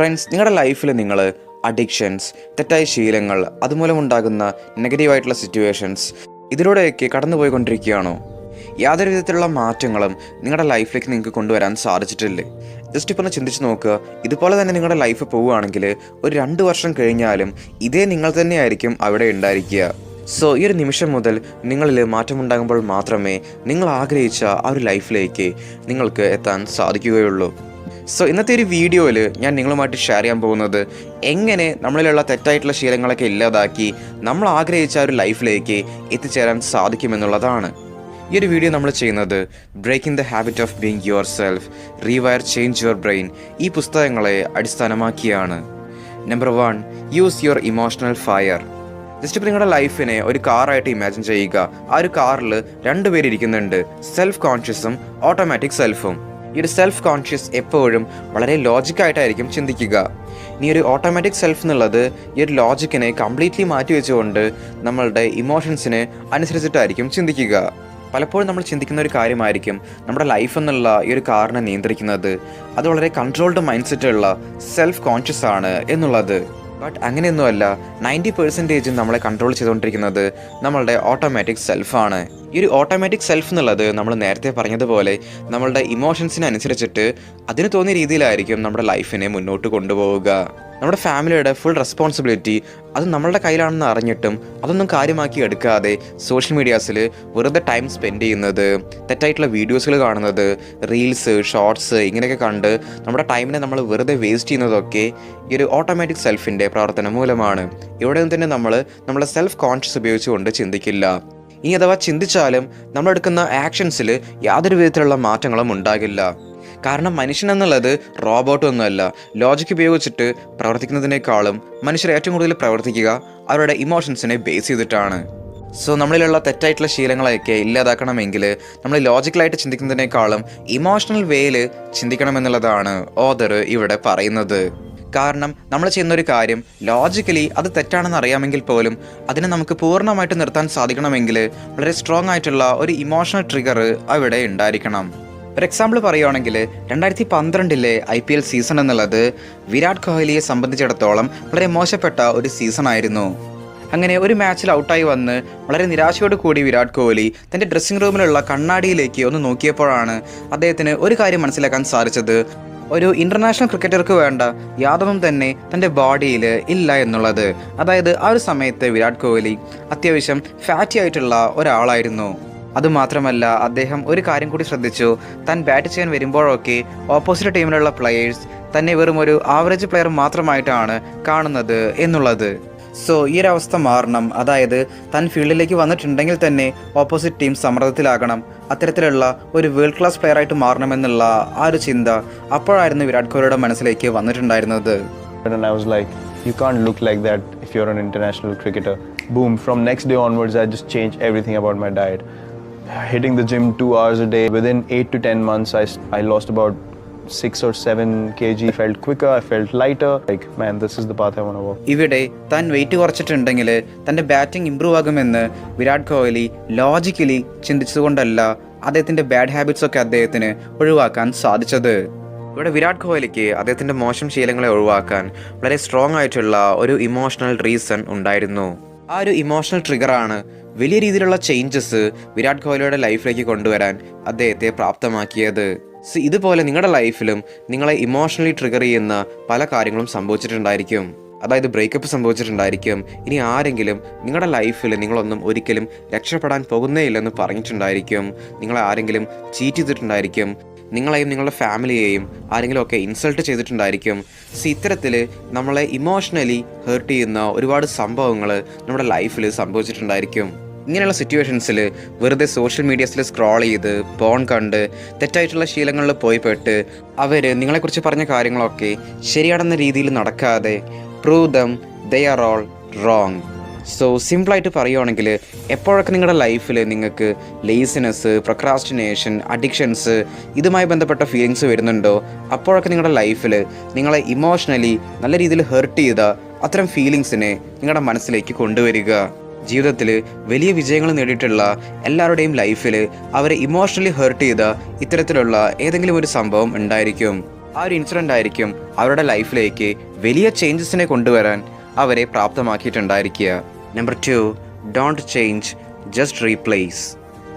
Friends നിങ്ങളുടെ ലൈഫിൽ നിങ്ങൾ അഡിക്ഷൻസ് തെറ്റായ ശീലങ്ങൾ അതുമൂലം ഉണ്ടാകുന്ന നെഗറ്റീവായിട്ടുള്ള സിറ്റുവേഷൻസ് ഇതിലൂടെയൊക്കെ കടന്നുപോയിക്കൊണ്ടിരിക്കുകയാണോ? യാതൊരു വിധത്തിലുള്ള മാറ്റങ്ങളും നിങ്ങളുടെ ലൈഫിലേക്ക് നിങ്ങൾക്ക് കൊണ്ടുവരാൻ സാധിച്ചിട്ടില്ലേ? ജസ്റ്റ് ഇപ്പോൾ ഒന്ന് ചിന്തിച്ച് നോക്കുക. ഇതുപോലെ തന്നെ നിങ്ങളുടെ ലൈഫ് പോവുകയാണെങ്കിൽ ഒരു രണ്ട് വർഷം കഴിഞ്ഞാലും ഇതേ നിങ്ങൾ തന്നെയായിരിക്കും അവിടെ ഉണ്ടായിരിക്കുക. സോ ഈ ഒരു നിമിഷം മുതൽ നിങ്ങളിൽ മാറ്റമുണ്ടാകുമ്പോൾ മാത്രമേ നിങ്ങൾ ആഗ്രഹിച്ച ആ ഒരു ലൈഫിലേക്ക് നിങ്ങൾക്ക് എത്താൻ സാധിക്കുകയുള്ളൂ. സോ ഇന്നത്തെ ഒരു വീഡിയോയിൽ ഞാൻ നിങ്ങളുമായിട്ട് ഷെയർ ചെയ്യാൻ പോകുന്നത് എങ്ങനെ നമ്മളിലുള്ള തെറ്റായിട്ടുള്ള ശീലങ്ങളൊക്കെ ഇല്ലാതാക്കി നമ്മൾ ആഗ്രഹിച്ച ഒരു ലൈഫിലേക്ക് എത്തിച്ചേരാൻ സാധിക്കുമെന്നുള്ളതാണ്. ഈ ഒരു വീഡിയോ നമ്മൾ ചെയ്യുന്നത് breaking the habit of being yourself rewire change your brain ഈ പുസ്തകങ്ങളെ അടിസ്ഥാനമാക്കിയാണ്. Number one use your emotional fire just ഇപ്പോൾ നിങ്ങളുടെ ലൈഫിനെ ഒരു കാറായിട്ട് ഇമാജിൻ ചെയ്യുക. ആ ഒരു കാറിൽ രണ്ടുപേരിരിക്കുന്നുണ്ട് സെൽഫ് കോൺഷ്യസും ഓട്ടോമാറ്റിക് സെൽഫും ഈ ഒരു സെൽഫ് കോൺഷ്യസ് എപ്പോഴും വളരെ ലോജിക്കായിട്ടായിരിക്കും ചിന്തിക്കുക. ഇനി ഒരു ഓട്ടോമാറ്റിക് സെൽഫ് എന്നുള്ളത് ഈ ഒരു ലോജിക്കിനെ കംപ്ലീറ്റ്ലി മാറ്റി വെച്ചുകൊണ്ട് നമ്മളുടെ ഇമോഷൻസിന് അനുസരിച്ചിട്ടായിരിക്കും ചിന്തിക്കുക. പലപ്പോഴും നമ്മൾ ചിന്തിക്കുന്ന ഒരു കാര്യമായിരിക്കും നമ്മുടെ ലൈഫ് എന്നുള്ള ഈ ഒരു കാറിനെ നിയന്ത്രിക്കുന്നത്. അത് വളരെ കൺട്രോൾഡ് മൈൻഡ് സെറ്റുള്ള സെൽഫ് കോൺഷ്യസ് ആണ് എന്നുള്ളത്. ബട്ട് അങ്ങനെയൊന്നുമല്ല നയന്റി പെർസെന്റേജും നമ്മളെ കൺട്രോൾ ചെയ്തുകൊണ്ടിരിക്കുന്നത് നമ്മളുടെ ഓട്ടോമാറ്റിക് സെൽഫാണ് ഈ ഒരു ഓട്ടോമാറ്റിക് സെൽഫ് എന്നുള്ളത് നമ്മൾ നേരത്തെ പറഞ്ഞതുപോലെ നമ്മളുടെ ഇമോഷൻസിനനുസരിച്ചിട്ട് അതിന് തോന്നിയ രീതിയിലായിരിക്കും നമ്മുടെ ലൈഫിനെ മുന്നോട്ട് കൊണ്ടുപോവുക. നമ്മുടെ ഫാമിലിയുടെ ഫുൾ റെസ്പോൺസിബിലിറ്റി അത് നമ്മളുടെ കയ്യിലാണെന്ന് അറിഞ്ഞിട്ടും അതൊന്നും കാര്യമാക്കി എടുക്കാതെ സോഷ്യൽ മീഡിയാസിൽ വെറുതെ ടൈം സ്പെൻഡ് ചെയ്യുന്നത് തെറ്റായിട്ടുള്ള വീഡിയോസുകൾ കാണുന്നത് റീൽസ് ഷോർട്സ് ഇങ്ങനെയൊക്കെ കണ്ട് നമ്മുടെ ടൈമിനെ നമ്മൾ വെറുതെ വേസ്റ്റ് ചെയ്യുന്നതൊക്കെ ഈ ഒരു ഓട്ടോമാറ്റിക് സെൽഫിന്റെ പ്രവർത്തനം മൂലമാണ്. ഇവിടെ നിന്ന് തന്നെ നമ്മൾ നമ്മുടെ സെൽഫ് കോൺഷ്യസ് ഉപയോഗിച്ചുകൊണ്ട് ചിന്തിക്കില്ല. ഇനി അഥവാ ചിന്തിച്ചാലും നമ്മളെടുക്കുന്ന ആക്ഷൻസിൽ യാതൊരു വിധത്തിലുള്ള മാറ്റങ്ങളും ഉണ്ടാകില്ല. കാരണം മനുഷ്യൻ എന്നുള്ളത് റോബോട്ട് ഒന്നുമല്ല. ലോജിക് ഉപയോഗിച്ചിട്ട് പ്രവർത്തിക്കുന്നതിനേക്കാളും മനുഷ്യർ ഏറ്റവും കൂടുതൽ പ്രവർത്തിക്കുക അവരുടെ ഇമോഷൻസിനെ ബേസ് ചെയ്തിട്ടാണ്. സോ നമ്മളിലുള്ള തെറ്റായിട്ടുള്ള ശീലങ്ങളൊക്കെ ഇല്ലാതാക്കണമെങ്കിൽ നമ്മൾ ലോജിക്കലായിട്ട് ചിന്തിക്കുന്നതിനേക്കാളും ഇമോഷണൽ വേയിൽ ചിന്തിക്കണമെന്നുള്ളതാണ് ഓദർ ഇവിടെ പറയുന്നത്. കാരണം നമ്മൾ ചെയ്യുന്ന ഒരു കാര്യം ലോജിക്കലി അത് തെറ്റാണെന്ന് അറിയാമെങ്കിൽ പോലും അതിനെ നമുക്ക് പൂർണമായിട്ട് നിർത്താൻ സാധിക്കണമെങ്കിൽ വളരെ സ്ട്രോങ് ആയിട്ടുള്ള ഒരു ഇമോഷണൽ ട്രിഗർ അവിടെ ഉണ്ടായിരിക്കണം. ഒരു എക്സാമ്പിൾ പറയുകയാണെങ്കിൽ രണ്ടായിരത്തി പന്ത്രണ്ടിലെ I P L season Virat Virat കോഹ്ലിയെ സംബന്ധിച്ചിടത്തോളം വളരെ മോശപ്പെട്ട ഒരു സീസൺ ആയിരുന്നു. അങ്ങനെ ഒരു മാച്ചിൽ ഔട്ടായി വന്ന് വളരെ നിരാശയോട് കൂടി വിരാട് കോഹ്ലി തന്റെ ഡ്രസ്സിംഗ് റൂമിലുള്ള കണ്ണാടിയിലേക്ക് ഒന്ന് നോക്കിയപ്പോഴാണ് അദ്ദേഹത്തിന് ഒരു കാര്യം മനസ്സിലാക്കാൻ സാധിച്ചത്. ഒരു ഇന്റർനാഷണൽ ക്രിക്കറ്റർക്ക് വേണ്ട യാതൊന്നും തന്നെ തന്റെ ബോഡിയിൽ ഇല്ല എന്നുള്ളത്. അതായത് ആ ഒരു സമയത്ത് വിരാട് കോഹ്ലി അത്യാവശ്യം ഫാറ്റി ആയിട്ടുള്ള ഒരാളായിരുന്നു. അതുമാത്രമല്ല അദ്ദേഹം ഒരു കാര്യം കൂടി ശ്രദ്ധിച്ചു. താൻ ബാറ്റ് ചെയ്യാൻ വരുമ്പോഴൊക്കെ ഓപ്പോസിറ്റ് ടീമിലുള്ള പ്ലെയേഴ്സ് തന്നെ വെറും ഒരു ആവറേജ് പ്ലെയർ മാത്രമായിട്ടാണ് കാണുന്നത് എന്നുള്ളത്. സോ ഈ ഒരു അവസ്ഥ മാറണം അതായത് താൻ ഫീൽഡിലേക്ക് വന്നിട്ടുണ്ടെങ്കിൽ തന്നെ ഓപ്പോസിറ്റ് ടീം സമ്മർദ്ദത്തിലാകണം അത്തരത്തിലുള്ള ഒരു വേൾഡ് ക്ലാസ് പ്ലെയർ ആയിട്ട് മാറണമെന്നുള്ള ആ ഒരു ചിന്ത അപ്പോഴായിരുന്നു വിരാട് കോഹ്ലിയുടെ മനസ്സിലേക്ക് വന്നിട്ടുണ്ടായിരുന്നത് And I was like, you can't look like that if you're an international cricketer. Boom, from next day onwards, I just changed everything about my diet. Hitting the gym two hours a day. Within eight to 10 months, I, I lost about six or seven kg. G quicker, I felt lighter. Like, man, this is the path I want to walk. ഇവിടെ than wait കുറച്ചിട്ടുണ്ടെങ്കിൽ തന്റെ batting improve ആകുമെന്ന് Virat Kohli logically ചിന്തിച്ചതുകൊണ്ടല്ല അദ്ദേഹത്തിന്റെ bad habits ഒക്കെ അദ്ദേഹത്തിന് ഒഴിവാക്കാൻ സാധിച്ചത് ഇവിടെ വിരാട് കോഹ്ലിക്ക് അദ്ദേഹത്തിന്റെ മോശം ശീലങ്ങളെ ഒഴിവാക്കാൻ വളരെ സ്ട്രോങ് ആയിട്ടുള്ള ഒരു ഇമോഷണൽ റീസൺ ഉണ്ടായിരുന്നു ആ ഒരു ഇമോഷണൽ ട്രിഗറാണ് വലിയ രീതിയിലുള്ള ചേഞ്ചസ് വിരാട് കോഹ്ലിയുടെ ലൈഫിലേക്ക് കൊണ്ടുവരാൻ അദ്ദേഹത്തെ പ്രാപ്തമാക്കിയത് ഇതുപോലെ നിങ്ങളുടെ ലൈഫിലും നിങ്ങളെ ഇമോഷണലി ട്രിഗർ ചെയ്യുന്ന പല കാര്യങ്ങളും സംഭവിച്ചിട്ടുണ്ടായിരിക്കും. അതായത് ബ്രേക്കപ്പ് സംഭവിച്ചിട്ടുണ്ടായിരിക്കും. ഇനി ആരെങ്കിലും നിങ്ങളുടെ ലൈഫിൽ നിങ്ങളൊന്നും ഒരിക്കലും രക്ഷപ്പെടാൻ പോകുന്നേ ഇല്ലെന്ന് പറഞ്ഞിട്ടുണ്ടായിരിക്കും. നിങ്ങളെ ആരെങ്കിലും ചീറ്റ് ചെയ്തിട്ടുണ്ടായിരിക്കും. നിങ്ങളെയും നിങ്ങളുടെ ഫാമിലിയെയും ആരെങ്കിലും ഒക്കെ ഇൻസൾട്ട് ചെയ്തിട്ടുണ്ടായിരിക്കും. സി ഇത്തരത്തിൽ നമ്മളെ ഇമോഷണലി ഹേർട്ട് ചെയ്യുന്ന ഒരുപാട് സംഭവങ്ങൾ നമ്മുടെ ലൈഫിൽ സംഭവിച്ചിട്ടുണ്ടായിരിക്കും. ഇങ്ങനെയുള്ള സിറ്റുവേഷൻസിൽ വെറുതെ സോഷ്യൽ മീഡിയസിൽ സ്ക്രോൾ ചെയ്ത് പോൺ കണ്ട് തെറ്റായിട്ടുള്ള ശീലങ്ങളിൽ പോയി പെട്ട് അവർ നിങ്ങളെക്കുറിച്ച് പറഞ്ഞ കാര്യങ്ങളൊക്കെ ശരിയാണെന്ന രീതിയിൽ നടക്കാതെ prove them they are all wrong so സിമ്പിളായിട്ട് പറയുവാണെങ്കിൽ എപ്പോഴൊക്കെ നിങ്ങളുടെ ലൈഫിൽ നിങ്ങൾക്ക് ലേസിനെസ് പ്രൊക്രാസ്റ്റിനേഷൻ അഡിക്ഷൻസ് ഇതുമായി ബന്ധപ്പെട്ട ഫീലിങ്സ് വരുന്നുണ്ടോ അപ്പോഴൊക്കെ നിങ്ങളുടെ ലൈഫിൽ നിങ്ങളെ ഇമോഷണലി നല്ല രീതിയിൽ ഹേർട്ട് ചെയ്ത അത്തരം ഫീലിങ്സിനെ നിങ്ങളുടെ മനസ്സിലേക്ക് കൊണ്ടുവരിക. ജീവിതത്തിൽ വലിയ വിജയങ്ങൾ നേടിയിട്ടുള്ള എല്ലാവരുടെയും ലൈഫിൽ അവരെ ഇമോഷണലി ഹേർട്ട് ചെയ്ത ഇത്തരത്തിലുള്ള ഏതെങ്കിലും ഒരു സംഭവം ഉണ്ടായിരിക്കും. ആ ഒരു ഇൻസിഡന്റ് ആയിരിക്കും അവരുടെ ലൈഫിലേക്ക് വലിയ ചേഞ്ചസിനെ കൊണ്ടുവരാൻ അവരെ പ്രാപ്തമാക്കിയിട്ടുണ്ടായിരിക്കുക. Number two don't change just replace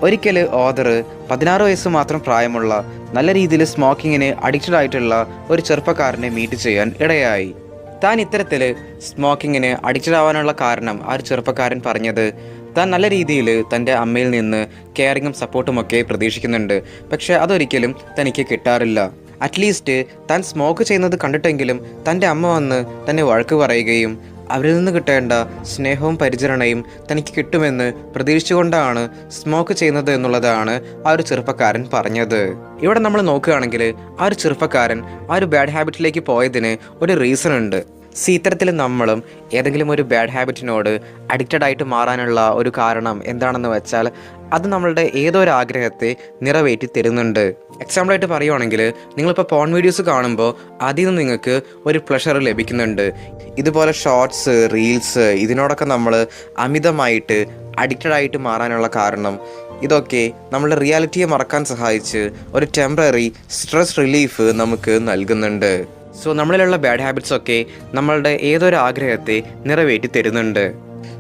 ഒരിക്കൽ ഓദർ പതിനാറ് വയസ്സ് മാത്രം പ്രായമുള്ള നല്ല രീതിയിൽ സ്മോക്കിങ്ങിന് അഡിക്റ്റഡ് ആയിട്ടുള്ള ഒരു ചെറുപ്പക്കാരനെ മീറ്റ് ചെയ്യാൻ ഇടയായി. താൻ ഇത്തരത്തിൽ സ്മോക്കിങ്ങിന് അഡിക്റ്റഡ് ആവാനുള്ള കാരണം ആ ഒരു ചെറുപ്പക്കാരൻ പറഞ്ഞത്. താൻ നല്ല രീതിയിൽ തന്റെ അമ്മയിൽ നിന്ന് കെയറിങ്ങും സപ്പോർട്ടും ഒക്കെ പ്രതീക്ഷിക്കുന്നുണ്ട്. പക്ഷേ അതൊരിക്കലും തനിക്ക് കിട്ടാറില്ല. അറ്റ്ലീസ്റ്റ് താൻ സ്മോക്ക് ചെയ്യുന്നത് കണ്ടിട്ടെങ്കിലും തന്റെ അമ്മ വന്ന് തന്നെ വഴക്ക് പറയുകയും അവരിൽ നിന്ന് കിട്ടേണ്ട സ്നേഹവും പരിചരണയും തനിക്ക് കിട്ടുമെന്ന് പ്രതീക്ഷിച്ചുകൊണ്ടാണ് സ്മോക്ക് ചെയ്യുന്നത് എന്നുള്ളതാണ് ആ ഒരു ചെറുപ്പക്കാരൻ പറഞ്ഞത്. ഇവിടെ നമ്മൾ നോക്കുകയാണെങ്കിൽ ആ ഒരു ചെറുപ്പക്കാരൻ ആ ഒരു ബാഡ് ഹാബിറ്റിലേക്ക് പോയതിന് ഒരു റീസൺ ഉണ്ട്. സി ഇത്തരത്തിൽ നമ്മളും ഏതെങ്കിലും ഒരു ബാഡ് ഹാബിറ്റിനോട് അഡിക്റ്റഡ് ആയിട്ട് മാറാനുള്ള ഒരു കാരണം എന്താണെന്ന് വെച്ചാൽ അത് നമ്മളുടെ ഏതൊരു ആഗ്രഹത്തെ നിറവേറ്റി തരുന്നുണ്ട്. എക്സാമ്പിളായിട്ട് പറയുവാണെങ്കിൽ നിങ്ങളിപ്പോൾ പോൺ വീഡിയോസ് കാണുമ്പോൾ അതിൽ നിന്ന് നിങ്ങൾക്ക് ഒരു പ്ലഷർ ലഭിക്കുന്നുണ്ട്. ഇതുപോലെ ഷോർട്സ് റീൽസ് ഇതിനോടൊക്കെ നമ്മൾ അമിതമായിട്ട് അഡിക്റ്റഡ് ആയിട്ട് മാറാനുള്ള കാരണം ഇതൊക്കെ നമ്മളുടെ റിയാലിറ്റിയെ മറക്കാൻ സഹായിച്ച് ഒരു ടെമ്പററി സ്ട്രെസ് റിലീഫ് നമുക്ക് നൽകുന്നുണ്ട്. സോ നമ്മളിലുള്ള ബാഡ് ഹാബിറ്റ്സ് ഒക്കെ നമ്മളുടെ ഏതൊരു ആഗ്രഹത്തെ നിറവേറ്റി തരുന്നുണ്ട്.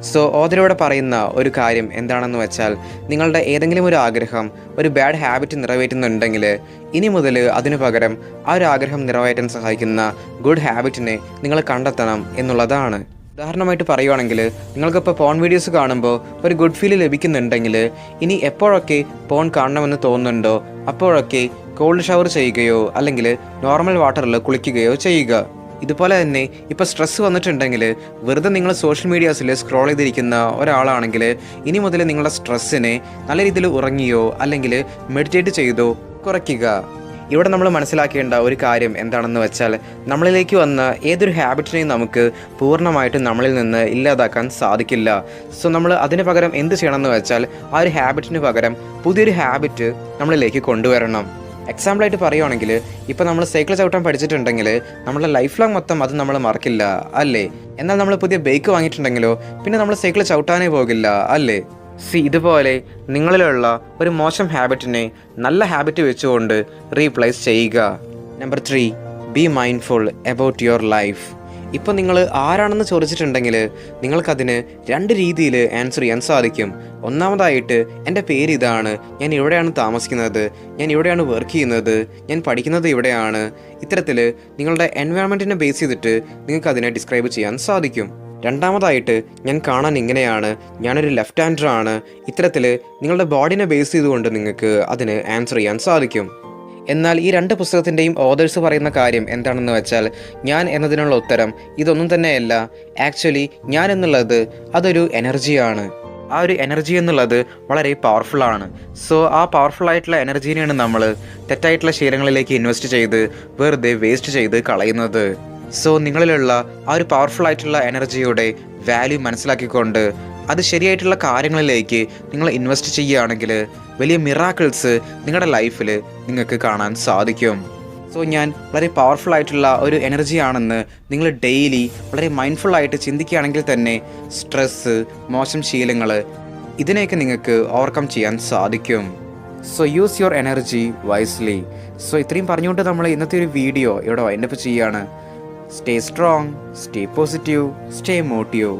സോ ഓതിലൂടെ പറയുന്ന ഒരു കാര്യം എന്താണെന്ന് വെച്ചാൽ നിങ്ങളുടെ ഏതെങ്കിലും ഒരു ആഗ്രഹം ഒരു ബാഡ് ഹാബിറ്റ് നിറവേറ്റുന്നുണ്ടെങ്കിൽ ഇനി മുതൽ അതിനു പകരം ആ ഒരു ആഗ്രഹം നിറവേറ്റാൻ സഹായിക്കുന്ന ഗുഡ് ഹാബിറ്റിനെ നിങ്ങൾ കണ്ടെത്തണം എന്നുള്ളതാണ്. ഉദാഹരണമായിട്ട് പറയുവാണെങ്കിൽ നിങ്ങൾക്കിപ്പോൾ പോൺ വീഡിയോസ് കാണുമ്പോൾ ഒരു ഗുഡ് ഫീൽ ലഭിക്കുന്നുണ്ടെങ്കിൽ ഇനി എപ്പോഴൊക്കെ പോൺ കാണണമെന്ന് തോന്നുന്നുണ്ടോ അപ്പോഴൊക്കെ കോൾഡ് ഷവർ ചെയ്യുകയോ അല്ലെങ്കിൽ നോർമൽ വാട്ടറിൽ കുളിക്കുകയോ ചെയ്യുക. ഇതുപോലെ തന്നെ ഇപ്പോൾ സ്ട്രെസ് വന്നിട്ടുണ്ടെങ്കിൽ വെറുതെ നിങ്ങൾ സോഷ്യൽ മീഡിയാസിൽ സ്ക്രോൾ ചെയ്തിരിക്കുന്ന ഒരാളാണെങ്കിൽ ഇനി മുതൽ നിങ്ങളുടെ സ്ട്രെസ്സിനെ നല്ല രീതിയിൽ ഉറങ്ങിയോ അല്ലെങ്കിൽ മെഡിറ്റേറ്റ് ചെയ്തോ കുറയ്ക്കുക. ഇവിടെ നമ്മൾ മനസ്സിലാക്കേണ്ട ഒരു കാര്യം എന്താണെന്ന് വെച്ചാൽ നമ്മളിലേക്ക് വന്ന ഏതൊരു ഹാബിറ്റിനെയും നമുക്ക് പൂർണമായിട്ടും നമ്മളിൽ നിന്ന് ഇല്ലാതാക്കാൻ സാധിക്കില്ല. സോ നമ്മൾ അതിന് പകരം എന്ത് ചെയ്യണമെന്ന് വെച്ചാൽ ആ ഒരു ഹാബിറ്റിന് പകരം പുതിയൊരു ഹാബിറ്റ് നമ്മളിലേക്ക് കൊണ്ടുവരണം. എക്സാമ്പിളായിട്ട് പറയുവാണെങ്കിൽ ഇപ്പോൾ നമ്മൾ സൈക്കിൾ ചവിട്ടാൻ പഠിച്ചിട്ടുണ്ടെങ്കിൽ നമ്മുടെ ലൈഫ് ലോങ് മൊത്തം അത് നമ്മൾ മറക്കില്ല അല്ലേ? എന്നാൽ നമ്മൾ പുതിയ ബൈക്ക് വാങ്ങിയിട്ടുണ്ടെങ്കിലോ പിന്നെ നമ്മൾ സൈക്കിൾ ചവിട്ടാനേ പോകില്ല അല്ലേ? സി ഇതുപോലെ നിങ്ങളിലുള്ള ഒരു മോശം ഹാബിറ്റിനെ നല്ല ഹാബിറ്റ് വെച്ചുകൊണ്ട് റീപ്ലേസ് ചെയ്യുക. Number three be mindful about your life ഇപ്പോൾ നിങ്ങൾ ആരാണെന്ന് ചോദിച്ചിട്ടുണ്ടെങ്കിൽ നിങ്ങൾക്കതിന് രണ്ട് രീതിയിൽ ആൻസർ ചെയ്യാൻ സാധിക്കും. ഒന്നാമതായിട്ട് എന്റെ പേര് ഇതാണ് ഞാൻ ഇവിടെയാണ് താമസിക്കുന്നത് ഞാൻ ഇവിടെയാണ് വർക്ക് ചെയ്യുന്നത് ഞാൻ പഠിക്കുന്നത് ഇവിടെയാണ്. ഇത്തരത്തിൽ നിങ്ങളുടെ എൻവയോൺമെന്റിനെ ബേസ് ചെയ്തിട്ട് നിങ്ങൾക്ക് അതിനെ ഡിസ്ക്രൈബ് ചെയ്യാൻ സാധിക്കും. രണ്ടാമതായിട്ട് ഞാൻ കാണാൻ ഇങ്ങനെയാണ് ഞാനൊരു ലെഫ്റ്റ് ഹാൻഡർ ആണ്. ഇത്തരത്തിൽ നിങ്ങളുടെ ബോഡിനെ ബേസ് ചെയ്തുകൊണ്ട് നിങ്ങൾക്ക് അതിന് ആൻസർ ചെയ്യാൻ സാധിക്കും. എന്നാൽ ഈ രണ്ട് പുസ്തകത്തിന്റെയും ഓതേഴ്സ് പറയുന്ന കാര്യം എന്താണെന്ന് വെച്ചാൽ ഞാൻ എന്നതിനുള്ള ഉത്തരം ഇതൊന്നും തന്നെയല്ല. ആക്ച്വലി ഞാൻ എന്നുള്ളത് അതൊരു എനർജിയാണ് ആ ഒരു എനർജി എന്നുള്ളത് വളരെ പവർഫുൾ ആണ്. സോ ആ പവർഫുൾ ആയിട്ടുള്ള എനർജീനെയാണ് നമ്മൾ തെറ്റായിട്ടുള്ള ശീലങ്ങളിലേക്ക് ഇൻവെസ്റ്റ് ചെയ്ത് വെറുതെ വേസ്റ്റ് ചെയ്ത് കളയുന്നത്. സോ നിങ്ങളിലുള്ള ആ ഒരു പവർഫുൾ ആയിട്ടുള്ള എനർജിയുടെ വാല്യൂ മനസ്സിലാക്കിക്കൊണ്ട് അത് ശരിയായിട്ടുള്ള കാര്യങ്ങളിലേക്ക് നിങ്ങൾ ഇൻവെസ്റ്റ് ചെയ്യുകയാണെങ്കിൽ വലിയ മിറാക്കിൾസ് നിങ്ങളുടെ ലൈഫിൽ നിങ്ങൾക്ക് കാണാൻ സാധിക്കും. സോ ഞാൻ വളരെ പവർഫുൾ ആയിട്ടുള്ള ഒരു എനർജിയാണെന്ന് നിങ്ങൾ ഡെയിലി വളരെ മൈൻഡ്ഫുൾ ആയിട്ട് ചിന്തിക്കുകയാണെങ്കിൽ തന്നെ സ്ട്രെസ്സ് മോശം ശീലങ്ങൾ ഇതിനെയൊക്കെ നിങ്ങൾക്ക് ഓവർകം ചെയ്യാൻ സാധിക്കും. So use your energy wisely so ഇത്രയും പറഞ്ഞുകൊണ്ട് നമ്മൾ ഇന്നത്തെ ഒരു വീഡിയോ ഇവിടെ വൈൻഡപ്പ് ചെയ്യുകയാണ്. Stay strong stay positive stay motive